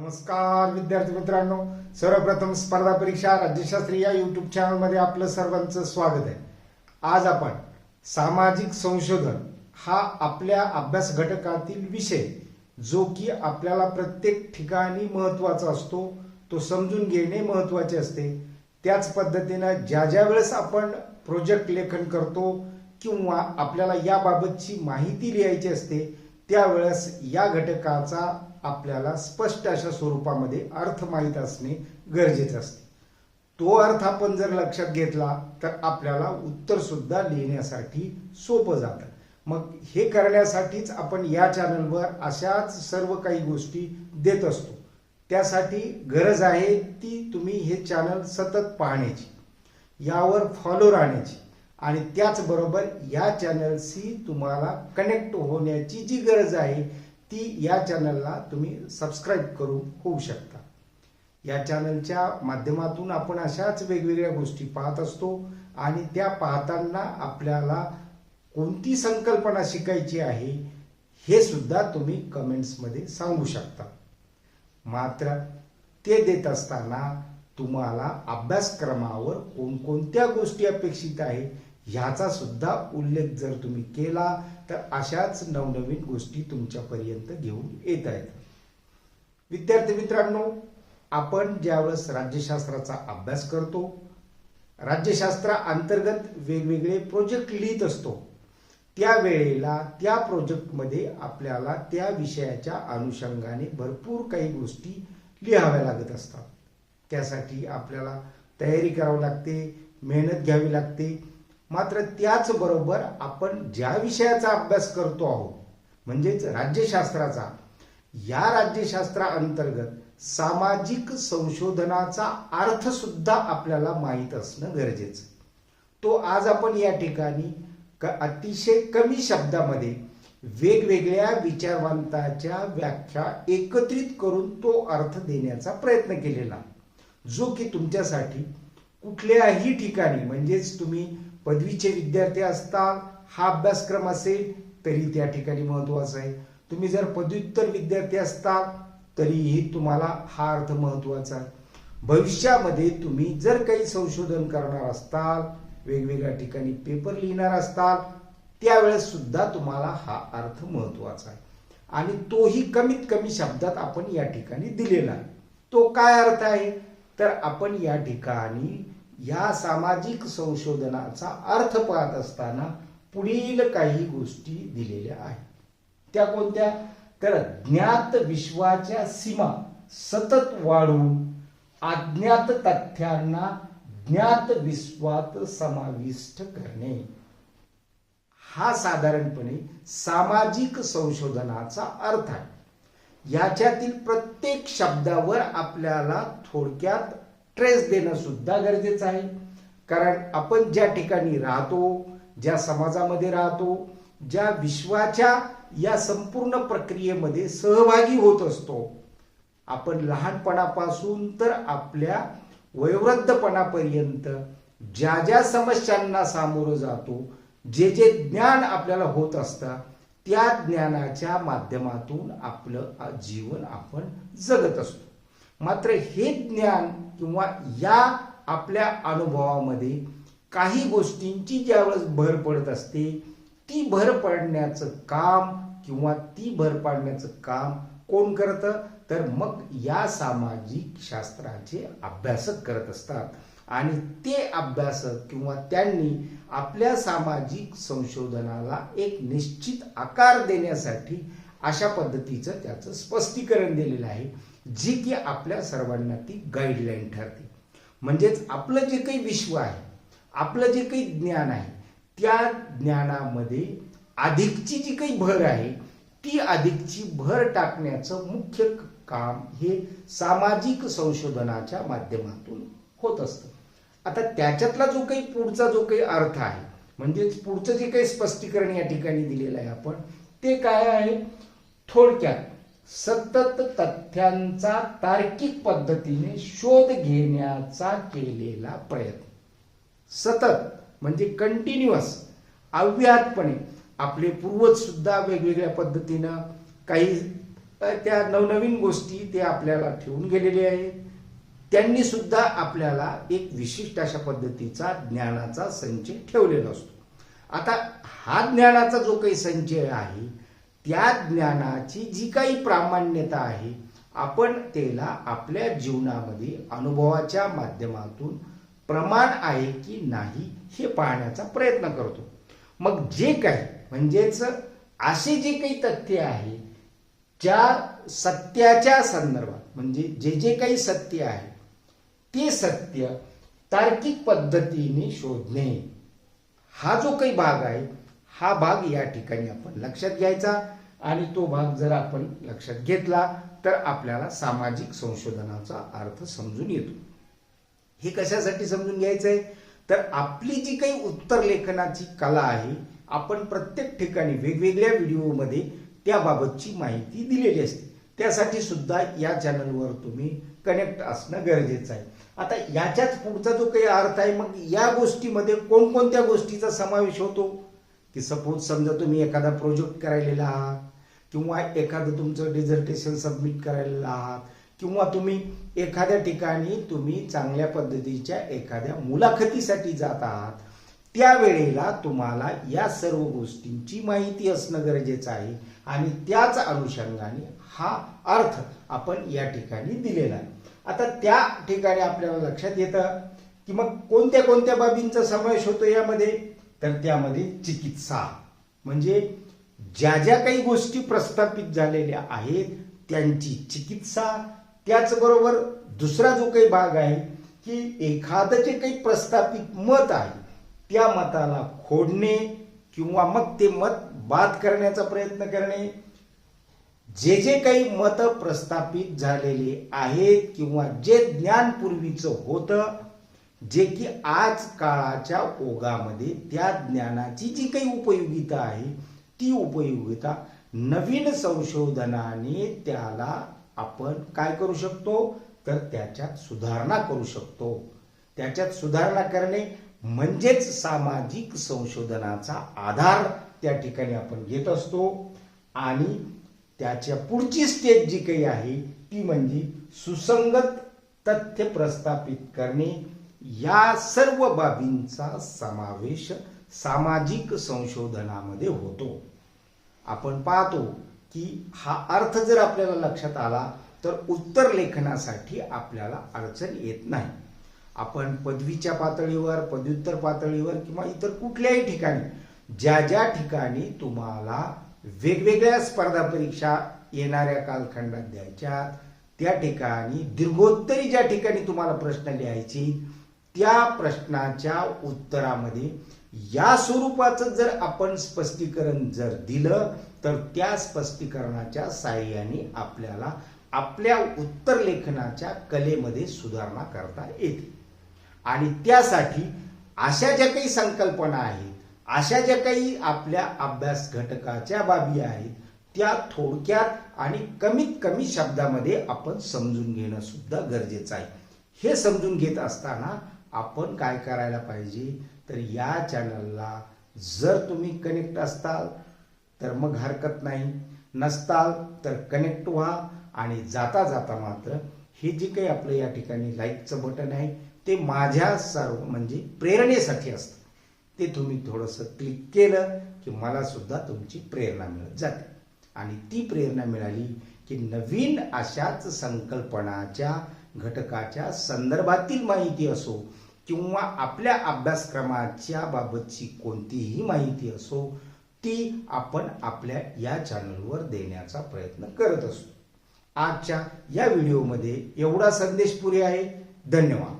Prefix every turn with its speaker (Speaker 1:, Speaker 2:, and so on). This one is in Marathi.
Speaker 1: नमस्कार विद्यार्थी मित्रांनो. सर्वप्रथम स्पर्धा परीक्षा राज्यशास्त्री या युट्यूब चॅनलमध्ये आपलं सर्वांचं स्वागत आहे. आज आपण सामाजिक संशोधन हा आपल्या अभ्यास घटकातील विषय जो की आपल्याला प्रत्येक ठिकाणी महत्त्वाचा असतो तो समजून घेणे महत्त्वाचे असते. त्याच पद्धतीनं ज्या ज्या वेळेस आपण प्रोजेक्ट लेखन करतो किंवा आपल्याला याबाबतची माहिती लिहायची असते त्यावेळेस या घटकाचा आपल्याला स्पष्ट अशा स्वरूपामध्ये अर्थ माहीत असणे गरजेचे असते. तो अर्थ आपण जर लक्षात घेतला तर आपल्याला उत्तर सुद्धा लिहिण्यासाठी सोपं जातं. मग हे करण्यासाठीच आपण या चॅनलवर अशाच सर्व काही गोष्टी देत असतो. त्यासाठी गरज आहे ती तुम्ही हे चॅनल सतत पाहण्याची यावर फॉलो राहण्याची आणि त्याचबरोबर या चॅनलशी तुम्हाला कनेक्ट होण्याची जी गरज आहे ती या चॅनलला तुम्ही सबस्क्राईब करून होऊ शकता. या चॅनलच्या माध्यमातून आपण अशाच वेगवेगळ्या गोष्टी पाहत असतो आणि त्या पाहताना आपल्याला कोणती संकल्पना शिकायची आहे हे सुद्धा तुम्ही कमेंट्समध्ये सांगू शकता. मात्र ते देत असताना तुम्हाला अभ्यासक्रमावर कोणकोणत्या गोष्टी अपेक्षित आहे ह्याचा सुद्धा उल्लेख जर तुम्ही केला तर अशाच नवनवीन गोष्टी तुमच्यापर्यंत घेऊन येत आहेत विद्यार्थी मित्रांनो आपण ज्यावेळेस राज्यशास्त्राचा अभ्यास करतो राज्यशास्त्रा अंतर्गत वेगवेगळे प्रोजेक्ट लिहित असतो त्यावेळेला त्या प्रोजेक्टमध्ये आपल्याला त्या विषयाच्या अनुषंगाने भरपूर काही गोष्टी लिहाव्या लागत असतात. त्यासाठी आपल्याला तयारी करावी लागते मेहनत घ्यावी लागते मात्र त्याचबरोबर आपण ज्या विषयाचा अभ्यास करतो आहोत म्हणजेच राज्यशास्त्राचा या राज्यशास्त्रा अंतर्गत सामाजिक संशोधनाचा अर्थ सुद्धा आपल्याला माहीत असणं गरजेचं. तो आज आपण या ठिकाणी क- अतिशय कमी शब्दामध्ये वेगवेगळ्या विचारवंताच्या व्याख्या एकत्रित करून तो अर्थ देण्याचा प्रयत्न केलेला. जो की तुमच्यासाठी कुठल्याही ठिकाणी म्हणजेच तुम्ही पदवीचे विद्यार्थी असताल हा अभ्यासक्रम असेल तरी त्या ठिकाणी महत्त्वाचा आहे. तुम्ही जर पदव्युत्तर विद्यार्थी असताल तरीही तुम्हाला हा अर्थ महत्त्वाचा आहे. भविष्यामध्ये तुम्ही जर काही संशोधन करणार असताल वेगवेगळ्या ठिकाणी पेपर लिहिणार असताल त्यावेळेस सुद्धा तुम्हाला हा अर्थ महत्त्वाचा आहे. आणि तोही कमीत कमी शब्दात आपण या ठिकाणी दिलेला आहे. तो काय अर्थ आहे? तर आपण या ठिकाणी या सामाजिक संशोधनाचा अर्थ पाहत असताना पुढील काही गोष्टी दिलेल्या आहेत. त्या कोणत्या? तर ज्ञात विश्वाच्या सीमा सतत वाढवून अज्ञात तथ्यांना ज्ञात विश्वात समाविष्ट करणे. हा साधारणपणे सामाजिक संशोधनाचा अर्थ आहे. याच्यातील प्रत्येक शब्दावर आपल्याला थोडक्यात ट्रेस देणं सुद्धा गरजेचं आहे. कारण आपण ज्या ठिकाणी राहतो ज्या समाजामध्ये राहतो ज्या विश्वाच्या या संपूर्ण प्रक्रियेमध्ये सहभागी होत असतो आपण लहानपणापासून तर आपल्या वयोवृद्धपणापर्यंत ज्या ज्या समस्यांना सामोरं जातो जे जे ज्ञान आपल्याला होत असतं त्या ज्ञानाच्या माध्यमातून आपलं जीवन आपण जगत असतो. मात्र हे ज्ञान किंवा या आपल्या अनुभवामध्ये काही गोष्टींची ज्यावेळेस भर पडत असते ती भर पडण्याचं काम किंवा ती भर पाडण्याचं काम कोण करतं? तर मग या सामाजिक शास्त्राचे अभ्यासक करत असतात. आणि ते अभ्यासक किंवा त्यांनी आपल्या सामाजिक संशोधनाला एक निश्चित आकार देण्यासाठी अशा पद्धतीचं त्याचं स्पष्टीकरण दिलेलं आहे. जी की आपल्या सर्वांना ती गाईडलाईन ठरते. म्हणजेच आपलं जे काही विश्व आहे आपलं जे काही ज्ञान आहे त्या ज्ञानामध्ये अधिकची जी काही भर आहे ती अधिकची भर टाकण्याचं मुख्य काम हे सामाजिक संशोधनाच्या माध्यमातून होत असतं. आता त्याच्यातला जो काही पुढचा जो काही अर्थ आहे म्हणजेच पुढचं जे काही स्पष्टीकरण या ठिकाणी दिलेलं आहे आपण ते काय आहे? थोडक्यात सतत तथ्यांचा तार्किक पद्धतीने शोध घेण्याचा केलेला प्रयत्न. सतत म्हणजे कंटिन्युअस अव्याहतपणे. आपले पूर्वज सुद्धा वेगवेगळ्या पद्धतीनं काही त्या नवनवीन गोष्टी ते आपल्याला ठेवून गेलेले आहेत. त्यांनी सुद्धा आपल्याला एक विशिष्ट अशा पद्धतीचा ज्ञानाचा संचय ठेवलेला असतो. आता हा ज्ञानाचा जो काही संचय आहे त्या ज्ञानाची जी काही प्रामाण्यता आहे आपण त्याला आपल्या जीवनामध्ये अनुभवाच्या माध्यमातून प्रमाण आहे की नाही हे पाहण्याचा प्रयत्न करतो. मग जे काही म्हणजेच असे जे काही तथ्य आहे ज्या सत्याच्या संदर्भात म्हणजे जे जे काही सत्य आहे ते सत्य तार्किक पद्धतीने शोधणे हा जो काही भाग आहे हा भाग या ठिकाणी आपण लक्षात घ्यायचा. आणि तो भाग जर आपण लक्षात घेतला तर आपल्याला सामाजिक संशोधनाचा अर्थ समजून येतो. हे कशासाठी समजून घ्यायचं आहे तर आपली जी काही उत्तर लेखनाची कला आहे आपण प्रत्येक ठिकाणी वेगवेगळ्या व्हिडिओमध्ये त्याबाबतची माहिती दिलेली असते. त्यासाठी सुद्धा या चॅनलवर तुम्ही कनेक्ट असणं गरजेचं आहे. आता याच्याच पुढचा जो काही अर्थ आहे मग या गोष्टीमध्ये कोणकोणत्या गोष्टीचा समावेश होतो? की सपोज समजा तुम्ही एखादा प्रोजेक्ट करायलेला आहात किंवा एखादं तुमचं डिझर्टेशन सबमिट करायला आहात किंवा तुम्ही एखाद्या ठिकाणी तुम्ही चांगल्या पद्धतीच्या एखाद्या मुलाखतीसाठी जात आहात त्यावेळेला तुम्हाला या सर्व गोष्टींची माहिती असणं गरजेचं आहे. आणि त्याच अनुषंगाने हा अर्थ आपण या ठिकाणी दिलेला आहे. आता त्या ठिकाणी आपल्याला लक्षात येतं की मग कोणत्या कोणत्या बाबींचा समावेश होतो यामध्ये? तर त्यामध्ये चिकित्सा. म्हणजे ज्या ज्या काही गोष्टी प्रस्थापित झालेल्या आहेत त्यांची चिकित्सा. त्याचबरोबर दुसरा जो काही भाग आहे की एखादं जे काही प्रस्थापित मत आहे त्या मताला खोडणे किंवा मग ते मत बाद करण्याचा प्रयत्न करणे. जे जे काही मत प्रस्थापित झालेले आहेत किंवा जे ज्ञान पूर्वीचं होतं जे की आज काळाच्या ओघामध्ये त्या ज्ञानाची जी काही उपयोगिता आहे ती उपयोगिता नवीन संशोधनाने त्याला आपण काय करू शकतो? तर त्याच्यात सुधारणा करू शकतो. त्याच्यात सुधारणा करणे म्हणजेच सामाजिक संशोधनाचा आधार त्या ठिकाणी आपण घेत असतो. आणि त्याच्या पुढची स्टेज जी काही आहे ती म्हणजे सुसंगत तथ्य प्रस्थापित करणे. या सर्व बाबींचा समावेश सामाजिक संशोधनामध्ये होतो. आपण पाहतो की हा अर्थ जर आपल्याला लक्षात आला तर उत्तर लेखनासाठी आपल्याला अडचण येत नाही. आपण पदवीच्या पातळीवर पदव्युत्तर पातळीवर किंवा इतर कुठल्याही ठिकाणी ज्या ज्या ठिकाणी तुम्हाला वेगवेगळ्या स्पर्धा परीक्षा येणाऱ्या कालखंडात द्यायच्या त्या ठिकाणी दीर्घोत्तरी ज्या ठिकाणी तुम्हाला प्रश्न लिहायचे त्या प्रश्नाच्या उत्तरामध्ये या स्वरूपाचं जर आपण स्पष्टीकरण जर दिलं तर त्या स्पष्टीकरणाच्या साह्याने आपल्याला आपल्या उत्तर लेखनाच्या कलेमध्ये सुधारणा करता येते. आणि त्यासाठी अशा ज्या काही संकल्पना आहेत अशा ज्या काही आपल्या अभ्यास घटकाच्या बाबी आहेत त्या थोडक्यात आणि कमीत कमी शब्दामध्ये आपण समजून घेणं सुद्धा गरजेचं आहे. हे समजून घेत असताना आपण काय करायला पाहिजे तर या चॅनलला जर तुम्ही कनेक्ट असताल तर मग हरकत नाही. नसताल तर कनेक्ट व्हा आणि जाता जाता मात्र हे जे काही आपलं या ठिकाणी लाईकचं बटन आहे ते माझ्या सर्व म्हणजे प्रेरणेसाठी असतं. ते तुम्ही थोडंसं क्लिक केलं की मला सुद्धा तुमची प्रेरणा मिळत जाते. आणि ती प्रेरणा मिळाली की नवीन अशाच संकल्पनाच्या घटकाच्या संदर्भातील माहिती असो किंवा आपल्या अभ्यासक्रमाच्या बाबतची कोणतीही माहिती असो ती आपण आपल्या या चॅनलवर देण्याचा प्रयत्न करत असतो आजच्या या व्हिडिओमध्ये एवढा संदेश पुरे आहे. धन्यवाद.